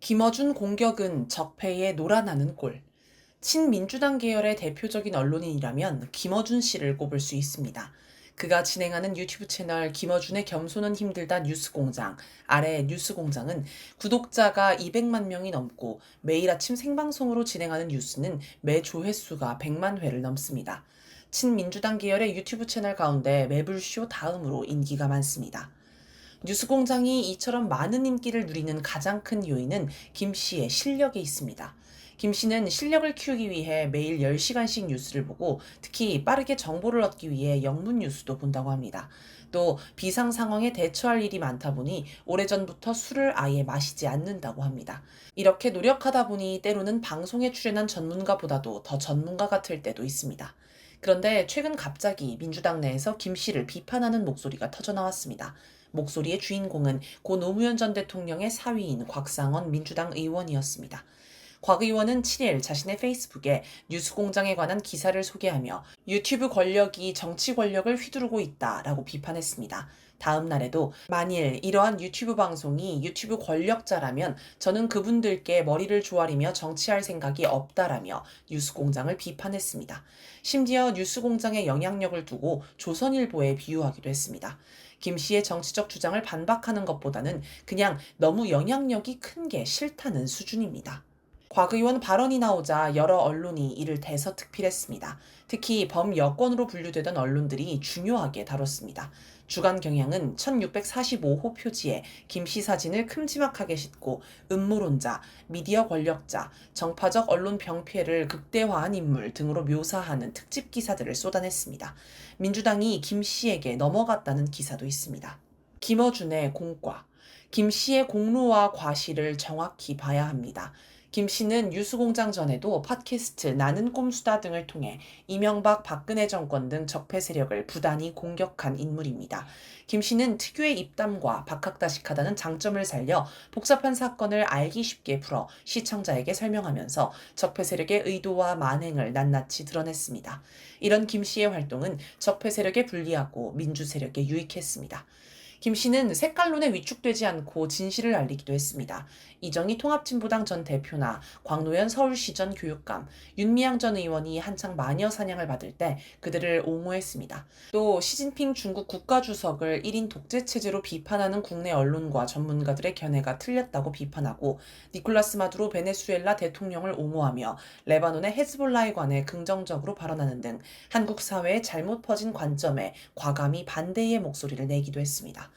김어준 공격은 적폐의 놀아나는 꼴. 친민주당 계열의 대표적인 언론인이라면 김어준 씨를 꼽을 수 있습니다. 그가 진행하는 유튜브 채널 김어준의 겸손은 힘들다 뉴스공장, 아래 뉴스공장은 구독자가 200만 명이 넘고 매일 아침 생방송으로 진행하는 뉴스는 매 조회수가 100만 회를 넘습니다. 친민주당 계열의 유튜브 채널 가운데 매불쇼 다음으로 인기가 많습니다. 뉴스공장이 이처럼 많은 인기를 누리는 가장 큰 요인은 김 씨의 실력에 있습니다. 김 씨는 실력을 키우기 위해 매일 10시간씩 뉴스를 보고 특히 빠르게 정보를 얻기 위해 영문 뉴스도 본다고 합니다. 또 비상 상황에 대처할 일이 많다 보니 오래전부터 술을 아예 마시지 않는다고 합니다. 이렇게 노력하다 보니 때로는 방송에 출연한 전문가보다도 더 전문가 같을 때도 있습니다. 그런데 최근 갑자기 민주당 내에서 김 씨를 비판하는 목소리가 터져 나왔습니다. 목소리의 주인공은 고 노무현 전 대통령의 사위인 곽상원 민주당 의원이었습니다. 곽 의원은 7일 자신의 페이스북에 뉴스공장에 관한 기사를 소개하며 유튜브 권력이 정치 권력을 휘두르고 있다라고 비판했습니다. 다음 날에도 만일 이러한 유튜브 방송이 유튜브 권력자라면 저는 그분들께 머리를 조아리며 정치할 생각이 없다라며 뉴스공장을 비판했습니다. 심지어 뉴스공장의 영향력을 두고 조선일보에 비유하기도 했습니다. 김 씨의 정치적 주장을 반박하는 것보다는 그냥 너무 영향력이 큰 게 싫다는 수준입니다. 곽 의원 발언이 나오자 여러 언론이 이를 대서특필했습니다. 특히 범여권으로 분류되던 언론들이 중요하게 다뤘습니다. 주간 경향은 1645호 표지에 김 씨 사진을 큼지막하게 싣고 음모론자, 미디어 권력자, 정파적 언론 병폐를 극대화한 인물 등으로 묘사하는 특집 기사들을 쏟아냈습니다. 민주당이 김 씨에게 넘어갔다는 기사도 있습니다. 김어준의 공과 김 씨의 공로와 과실을 정확히 봐야 합니다. 김 씨는 뉴스공장 전에도 팟캐스트 나는 꼼수다 등을 통해 이명박 박근혜 정권 등 적폐 세력을 부단히 공격한 인물입니다. 김 씨는 특유의 입담과 박학다식하다는 장점을 살려 복잡한 사건을 알기 쉽게 풀어 시청자에게 설명하면서 적폐 세력의 의도와 만행을 낱낱이 드러냈습니다. 이런 김 씨의 활동은 적폐 세력에 불리하고 민주 세력에 유익했습니다. 김 씨는 색깔론에 위축되지 않고 진실을 알리기도 했습니다. 이정희 통합진보당 전 대표나 광노현 서울시 전 교육감, 윤미향 전 의원이 한창 마녀 사냥을 받을 때 그들을 옹호했습니다. 또 시진핑 중국 국가주석을 1인 독재 체제로 비판하는 국내 언론과 전문가들의 견해가 틀렸다고 비판하고 니콜라스 마두로 베네수엘라 대통령을 옹호하며 레바논의 헤즈볼라에 관해 긍정적으로 발언하는 등 한국 사회의 잘못 퍼진 관점에 과감히 반대의 목소리를 내기도 했습니다.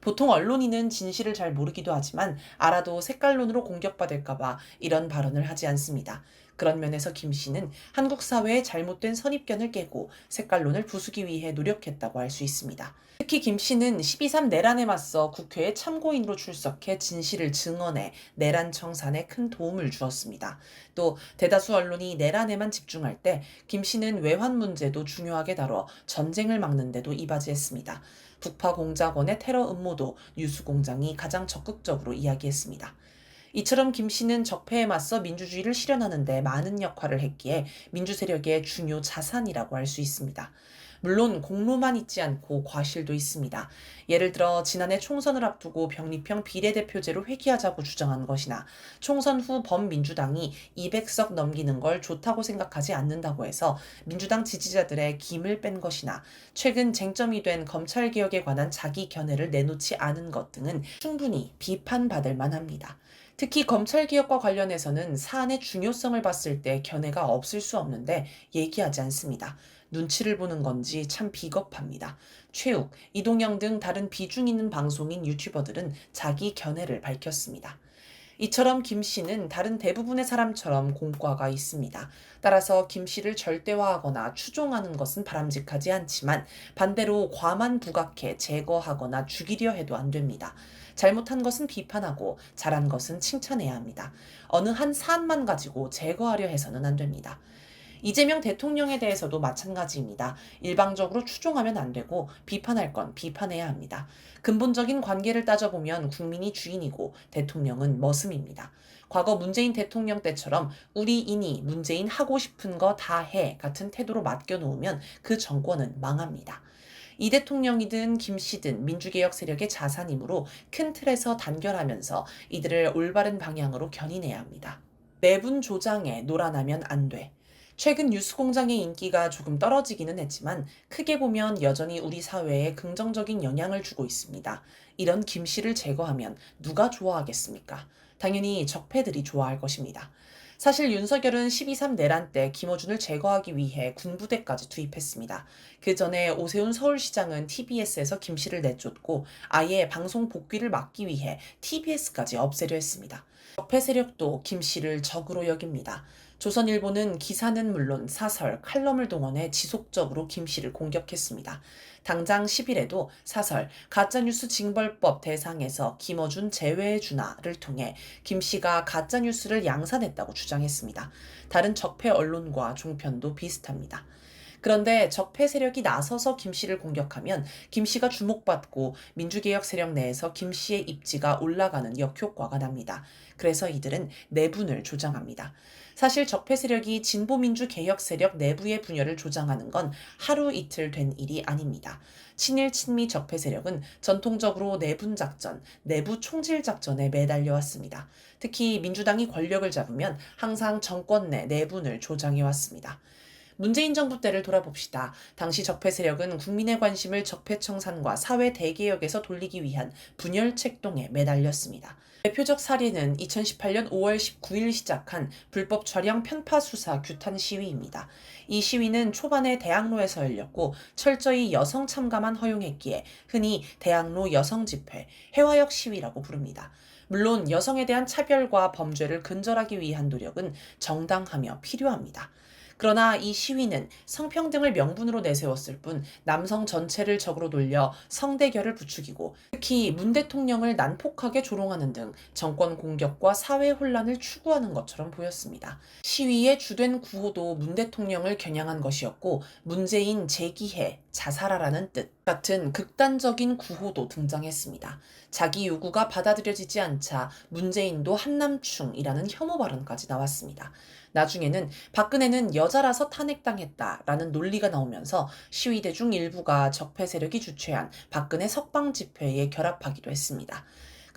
보통 언론인은 진실을 잘 모르기도 하지만 알아도 색깔론으로 공격받을까봐 이런 발언을 하지 않습니다. 그런 면에서 김 씨는 한국 사회의 잘못된 선입견을 깨고 색깔론을 부수기 위해 노력했다고 할 수 있습니다. 특히 김 씨는 12.3 내란에 맞서 국회에 참고인으로 출석해 진실을 증언해 내란 청산에 큰 도움을 주었습니다. 또 대다수 언론이 내란에만 집중할 때 김 씨는 외환 문제도 중요하게 다뤄 전쟁을 막는 데도 이바지했습니다. 북파 공작원의 테러 음모도 뉴스공장이 가장 적극적으로 이야기했습니다. 이처럼 김 씨는 적폐에 맞서 민주주의를 실현하는 데 많은 역할을 했기에 민주 세력의 중요 자산이라고 할 수 있습니다. 물론 공로만 있지 않고 과실도 있습니다. 예를 들어 지난해 총선을 앞두고 병립형 비례대표제로 회귀하자고 주장한 것이나 총선 후 범민주당이 200석 넘기는 걸 좋다고 생각하지 않는다고 해서 민주당 지지자들의 김을 뺀 것이나 최근 쟁점이 된 검찰개혁에 관한 자기 견해를 내놓지 않은 것 등은 충분히 비판받을 만합니다. 특히 검찰개혁과 관련해서는 사안의 중요성을 봤을 때 견해가 없을 수 없는데 얘기하지 않습니다. 눈치를 보는 건지 참 비겁합니다. 최욱, 이동영 등 다른 비중 있는 방송인 유튜버들은 자기 견해를 밝혔습니다. 이처럼 김 씨는 다른 대부분의 사람처럼 공과가 있습니다. 따라서 김 씨를 절대화하거나 추종하는 것은 바람직하지 않지만 반대로 과만 부각해 제거하거나 죽이려 해도 안 됩니다. 잘못한 것은 비판하고 잘한 것은 칭찬해야 합니다. 어느 한 사안만 가지고 제거하려 해서는 안 됩니다. 이재명 대통령에 대해서도 마찬가지입니다. 일방적으로 추종하면 안 되고 비판할 건 비판해야 합니다. 근본적인 관계를 따져보면 국민이 주인이고 대통령은 머슴입니다. 과거 문재인 대통령 때처럼 우리 인이 문재인 하고 싶은 거 다 해 같은 태도로 맡겨놓으면 그 정권은 망합니다. 이 대통령이든 김 씨든 민주개혁 세력의 자산이므로 큰 틀에서 단결하면서 이들을 올바른 방향으로 견인해야 합니다. 내분 조장에 놀아나면 안 돼. 최근 뉴스공장의 인기가 조금 떨어지기는 했지만 크게 보면 여전히 우리 사회에 긍정적인 영향을 주고 있습니다. 이런 김 씨를 제거하면 누가 좋아하겠습니까? 당연히 적폐들이 좋아할 것입니다. 사실 윤석열은 12.3 내란 때 김어준을 제거하기 위해 군부대까지 투입했습니다. 그 전에 오세훈 서울시장은 TBS에서 김 씨를 내쫓고 아예 방송 복귀를 막기 위해 TBS까지 없애려 했습니다. 적폐 세력도 김 씨를 적으로 여깁니다. 조선일보는 기사는 물론 사설, 칼럼을 동원해 지속적으로 김 씨를 공격했습니다. 당장 10일에도 사설 가짜뉴스 징벌법 대상에서 김어준 제외해주나를 통해 김 씨가 가짜뉴스를 양산했다고 주장했습니다. 다른 적폐 언론과 종편도 비슷합니다. 그런데 적폐 세력이 나서서 김 씨를 공격하면 김 씨가 주목받고 민주개혁 세력 내에서 김 씨의 입지가 올라가는 역효과가 납니다. 그래서 이들은 내분을 조장합니다. 사실 적폐 세력이 진보민주 개혁 세력 내부의 분열을 조장하는 건 하루 이틀 된 일이 아닙니다. 친일 친미 적폐 세력은 전통적으로 내분 작전, 내부 총질 작전에 매달려 왔습니다. 특히 민주당이 권력을 잡으면 항상 정권 내 내분을 조장해 왔습니다. 문재인 정부 때를 돌아봅시다. 당시 적폐 세력은 국민의 관심을 적폐 청산과 사회 대개혁에서 돌리기 위한 분열 책동에 매달렸습니다. 대표적 사례는 2018년 5월 19일 시작한 불법 촬영 편파 수사 규탄 시위입니다. 이 시위는 초반에 대학로에서 열렸고 철저히 여성 참가만 허용했기에 흔히 대학로 여성 집회, 해화역 시위라고 부릅니다. 물론 여성에 대한 차별과 범죄를 근절하기 위한 노력은 정당하며 필요합니다. 그러나 이 시위는 성평등을 명분으로 내세웠을 뿐 남성 전체를 적으로 돌려 성대결을 부추기고 특히 문 대통령을 난폭하게 조롱하는 등 정권 공격과 사회 혼란을 추구하는 것처럼 보였습니다. 시위의 주된 구호도 문 대통령을 겨냥한 것이었고 문재인 재기해 자살하라는 뜻 같은 극단적인 구호도 등장했습니다. 자기 요구가 받아들여지지 않자 문재인도 한남충이라는 혐오 발언까지 나왔습니다. 나중에는 박근혜는 여자라서 탄핵당했다라는 논리가 나오면서 시위대 중 일부가 적폐 세력이 주최한 박근혜 석방 집회에 결합하기도 했습니다.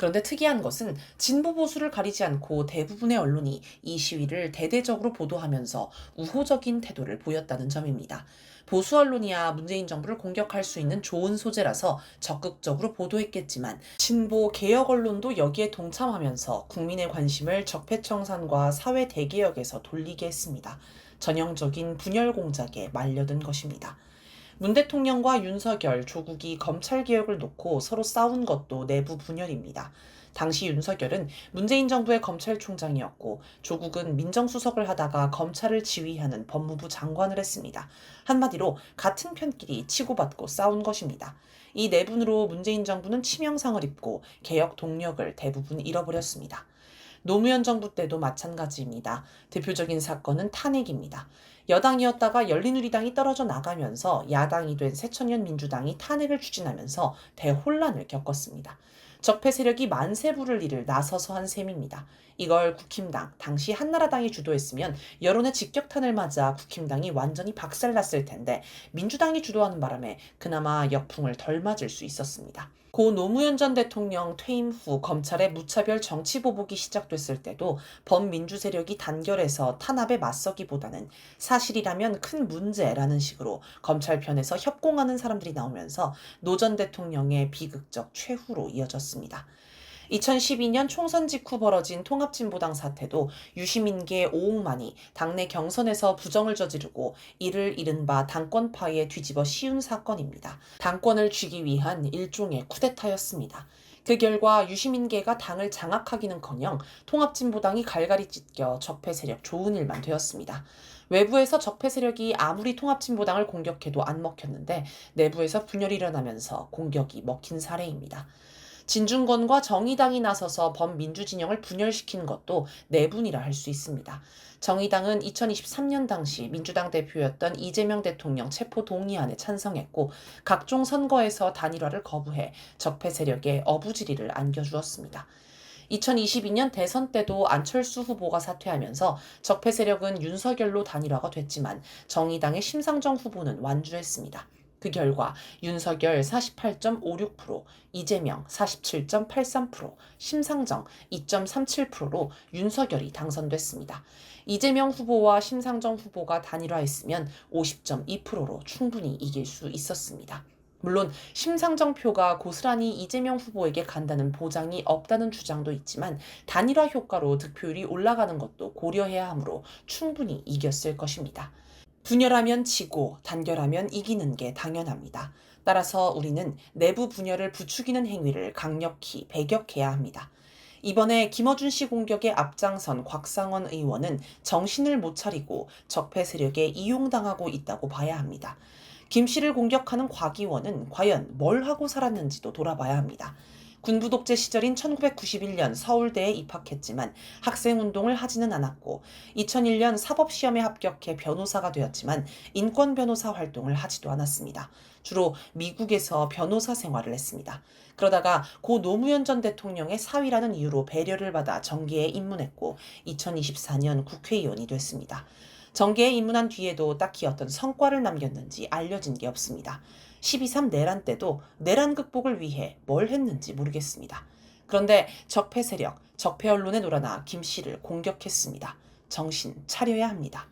그런데 특이한 것은 진보 보수를 가리지 않고 대부분의 언론이 이 시위를 대대적으로 보도하면서 우호적인 태도를 보였다는 점입니다. 보수 언론이야 문재인 정부를 공격할 수 있는 좋은 소재라서 적극적으로 보도했겠지만 진보 개혁 언론도 여기에 동참하면서 국민의 관심을 적폐청산과 사회 대개혁에서 돌리게 했습니다. 전형적인 분열 공작에 말려든 것입니다. 문 대통령과 윤석열, 조국이 검찰 개혁을 놓고 서로 싸운 것도 내부 분열입니다. 당시 윤석열은 문재인 정부의 검찰총장이었고 조국은 민정수석을 하다가 검찰을 지휘하는 법무부 장관을 했습니다. 한마디로 같은 편끼리 치고받고 싸운 것입니다. 이 내분으로 문재인 정부는 치명상을 입고 개혁 동력을 대부분 잃어버렸습니다. 노무현 정부 때도 마찬가지입니다. 대표적인 사건은 탄핵입니다. 여당이었다가 열린우리당이 떨어져 나가면서 야당이 된 새천년 민주당이 탄핵을 추진하면서 대혼란을 겪었습니다. 적폐 세력이 만세 부를 일을 나서서 한 셈입니다. 이걸 국힘당, 당시 한나라당이 주도했으면 여론의 직격탄을 맞아 국힘당이 완전히 박살났을 텐데 민주당이 주도하는 바람에 그나마 역풍을 덜 맞을 수 있었습니다. 고 노무현 전 대통령 퇴임 후 검찰의 무차별 정치 보복이 시작됐을 때도 범민주 세력이 단결해서 탄압에 맞서기보다는 사실이라면 큰 문제라는 식으로 검찰 편에서 협공하는 사람들이 나오면서 노 전 대통령의 비극적 최후로 이어졌습니다. 2012년 총선 직후 벌어진 통합진보당 사태도 유시민계 오옥만이 당내 경선에서 부정을 저지르고 이를 잃은 바 당권파에 뒤집어 씌운 사건입니다. 당권을 쥐기 위한 일종의 쿠데타였습니다. 그 결과 유시민계가 당을 장악하기는커녕 통합진보당이 갈갈이 찢겨 적폐 세력 좋은 일만 되었습니다. 외부에서 적폐 세력이 아무리 통합진보당을 공격해도 안 먹혔는데 내부에서 분열이 일어나면서 공격이 먹힌 사례입니다. 진중권과 정의당이 나서서 범민주 진영을 분열시킨 것도 내분이라 할 수 있습니다. 정의당은 2023년 당시 민주당 대표였던 이재명 대통령 체포 동의안에 찬성했고 각종 선거에서 단일화를 거부해 적폐 세력에 어부지리를 안겨주었습니다. 2022년 대선 때도 안철수 후보가 사퇴하면서 적폐 세력은 윤석열로 단일화가 됐지만 정의당의 심상정 후보는 완주했습니다. 그 결과 윤석열 48.56%, 이재명 47.83%, 심상정 2.37%로 윤석열이 당선됐습니다. 이재명 후보와 심상정 후보가 단일화했으면 50.2%로 충분히 이길 수 있었습니다. 물론 심상정 표가 고스란히 이재명 후보에게 간다는 보장이 없다는 주장도 있지만 단일화 효과로 득표율이 올라가는 것도 고려해야 하므로 충분히 이겼을 것입니다. 분열하면 지고 단결하면 이기는 게 당연합니다. 따라서 우리는 내부 분열을 부추기는 행위를 강력히 배격해야 합니다. 이번에 김어준 씨 공격에 앞장선 곽상원 의원은 정신을 못 차리고 적폐 세력에 이용당하고 있다고 봐야 합니다. 김 씨를 공격하는 곽 의원은 과연 뭘 하고 살았는지도 돌아봐야 합니다. 군부 독재 시절인 1991년 서울대에 입학했지만 학생 운동을 하지는 않았고 2001년 사법 시험에 합격해 변호사가 되었지만 인권 변호사 활동을 하지도 않았습니다. 주로 미국에서 변호사 생활을 했습니다. 그러다가 고 노무현 전 대통령의 사위라는 이유로 배려를 받아 정계에 입문했고 2024년 국회의원이 됐습니다. 정계에 입문한 뒤에도 딱히 어떤 성과를 남겼는지 알려진 게 없습니다. 12.3 내란 때도 내란 극복을 위해 뭘 했는지 모르겠습니다. 그런데 적폐 세력, 적폐 언론에 놀아나 김 씨를 공격했습니다. 정신 차려야 합니다.